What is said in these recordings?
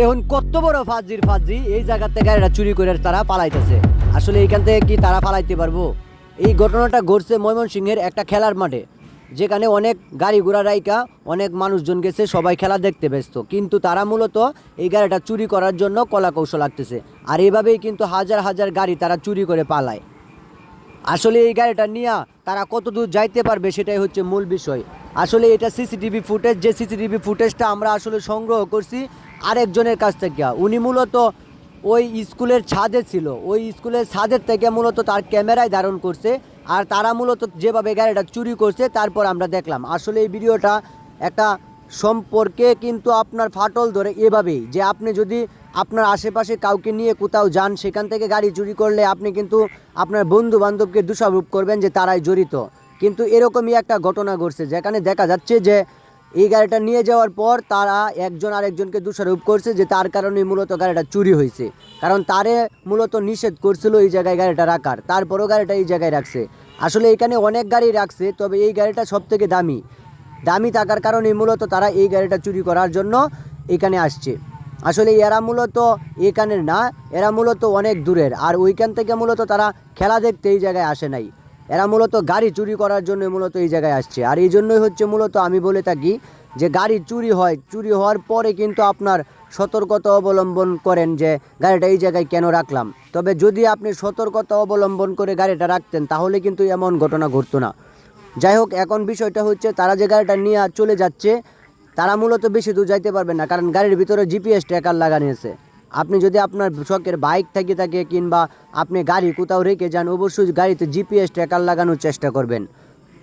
দেখুন, কত বড় ফাজির ফাজি এই জায়গা থেকে গাড়িটা চুরি করে তারা পালাইতেছে। আসলে এইখান থেকে কি তারা পালাইতে পারব? এই ঘটনাটা ঘটছে ময়মনসিংহের একটা খেলার মাঠে, যেখানে অনেক গাড়ি ঘোড়া রাইকা, অনেক মানুষজন গেছে, সবাই খেলা দেখতে ব্যস্ত। কিন্তু তারা মূলত এই গাড়িটা চুরি করার জন্য কলা কৌশল লাগতেছে আর এইভাবেই কিন্তু হাজার হাজার গাড়ি তারা চুরি করে পালায়। আসলে এই গাড়িটা নিয়ে তারা কত দূর যাইতে পারবে সেটাই হচ্ছে মূল বিষয়। আসলে এটা সিসিটিভি ফুটেজ, যে সিসিটিভি ফুটেজটা আমরা আসলে সংগ্রহ করছি আরেকজনের কাছ থেকে। উনি মূলত ওই স্কুলের ছাদে ছিল। ওই স্কুলের ছাদের থেকে মূলত তার ক্যামেরায় ধারণ করছে আর তারা মূলত যেভাবে গাড়িটা চুরি করছে, তারপর আমরা দেখলাম। আসলে এই ভিডিওটা একটা সম্পর্কে কিন্তু আপনার ফাটল ধরে এভাবেই যে আপনি যদি আপনার আশেপাশে কাউকে নিয়ে কোথাও যান, সেখান থেকে গাড়ি চুরি করলে আপনি কিন্তু আপনার বন্ধু বান্ধবকে দোষারোপ করবেন যে তারাই জড়িত। কিন্তু এরকমই একটা ঘটনা ঘটছে, যেখানে দেখা যাচ্ছে যে এই গাড়িটা নিয়ে যাওয়ার পর তারা একজন আরেকজনকে দোষারোপ করছে যে তার কারণেই মূলত গাড়িটা চুরি হয়েছে। কারণ তারে মূলত নিষেধ করছিল এই জায়গায় গাড়িটা রাখার। তারপরও গাড়িটা এই জায়গায় রাখছে। আসলে এখানে অনেক গাড়ি রাখছে, তবে এই গাড়িটা সব থেকে দামি। দামি থাকার কারণে মূলত তারা এই গাড়িটা চুরি করার জন্য এখানে আসছে। আসলে এরা মূলত এখানের না, এরা মূলত অনেক দূরের। আর ওইখান থেকে মূলত তারা খেলা দেখতে এই জায়গায় আসে নাই। এরা মূলত গাড়ি চুরি করার জন্য মূলত এই জায়গায় আসছে। আর এই জন্যই হচ্ছে মূলত আমি বলে থাকি যে গাড়ি চুরি হয়, চুরি হওয়ার পরে কিন্তু আপনার সতর্কতা অবলম্বন করেন যে গাড়িটা এই জায়গায় কেন রাখলাম। তবে যদি আপনি সতর্কতা অবলম্বন করে গাড়িটা রাখতেন, তাহলে কিন্তু এমন ঘটনা ঘটতো না। যাই হোক, এখন বিষয়টা হচ্ছে তারা যে গাড়িটা নিয়ে চলে যাচ্ছে, তারা মূলত বেশি দূর যাইতে পারবে না, কারণ গাড়ির ভিতরে জিপিএস ট্র্যাকার লাগানো আছে। আপনি যদি আপনার শখের বাইক থেকে থাকে কিংবা আপনি গাড়ি কোথাও রেখে যান, অবশ্যই গাড়িতে জিপিএস ট্র্যাকার লাগানোর চেষ্টা করবেন।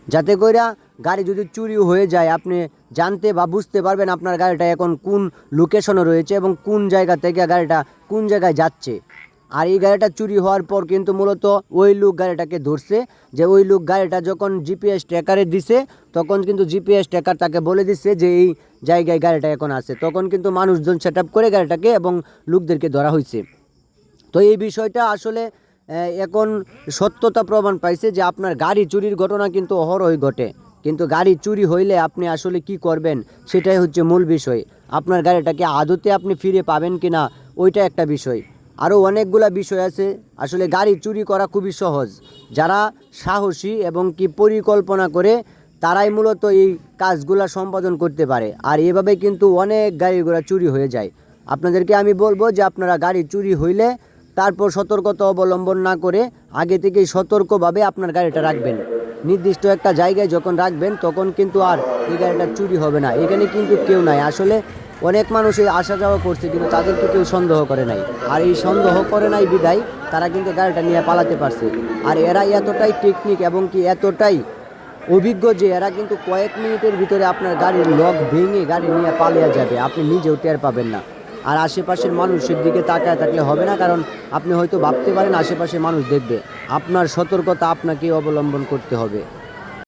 যাতে করে গাড়ি যদি চুরি হয়ে যায়, আপনি জানতে বা বুঝতে পারবেন আপনার গাড়িটা এখন কোন লোকেশনে রয়েছে এবং কোন জায়গা থেকে গাড়িটা কোন জায়গায় যাচ্ছে। আর এই গাড়িটা চুরি হওয়ার পর কিন্তু মূলত ওই লোক গাড়িটাকে ধরছে যে ওই লোক গাড়িটা যখন জিপিএস ট্র্যাকারে দিছে, তখন কিন্তু জিপিএস ট্র্যাকার তাকে বলে দিচ্ছে যে এই জায়গায় গাড়িটা এখন আছে। তখন কিন্তু মানুষজন সেট করে গাড়িটাকে এবং লোকদেরকে ধরা হয়েছে তো এই বিষয়টা আসলে এখন সত্যতা প্রমাণ পাইছে যে আপনার গাড়ি চুরির ঘটনা কিন্তু অহরহই ঘটে। কিন্তু গাড়ি চুরি হইলে আপনি আসলে কি করবেন, সেটাই হচ্ছে মূল বিষয়। আপনার গাড়িটাকে আদতে আপনি ফিরে পাবেন কি না ওইটা একটা বিষয়। আরও অনেকগুলা বিষয় আছে। আসলে গাড়ি চুরি করা খুবই সহজ। যারা সাহসী এবং কি পরিকল্পনা করে, তারাই মূলত এই কাজগুলা সম্পাদন করতে পারে। আর এভাবে কিন্তু অনেক গাড়িগুলা চুরি হয়ে যায়। আপনাদেরকে আমি বলব যে আপনারা গাড়ি চুরি হইলে তারপর সতর্কতা অবলম্বন না করে আগে থেকেই সতর্কভাবে আপনার গাড়িটা রাখবেন। নির্দিষ্ট একটা জায়গায় যখন রাখবেন, তখন কিন্তু আর এই গাড়িটা চুরি হবে না। এখানে কিন্তু কেউ নাই। আসলে অনেক মানুষ এই আসা যাওয়া করছে, কিন্তু তাদেরকে কেউ সন্দেহ করে নাই। আর এই সন্দেহ করে নাই বিদায় তারা কিন্তু গাড়িটা নিয়ে পালাতে পারছে। আর এরা এতটাই টেকনিক এবং কি এতটাই অভিজ্ঞ যে এরা কিন্তু কয়েক মিনিটের ভিতরে আপনার গাড়ির লক ভেঙে গাড়ি নিয়ে পালিয়ে যাবে, আপনি নিজেও টের পাবেন না। আর আশেপাশের মানুষের দিকে তাকায় থাকলে হবে না, কারণ আপনি হয়তো ভাবতে পারেন আশেপাশে মানুষ দেখবে। আপনার সতর্কতা আপনাকে অবলম্বন করতে হবে।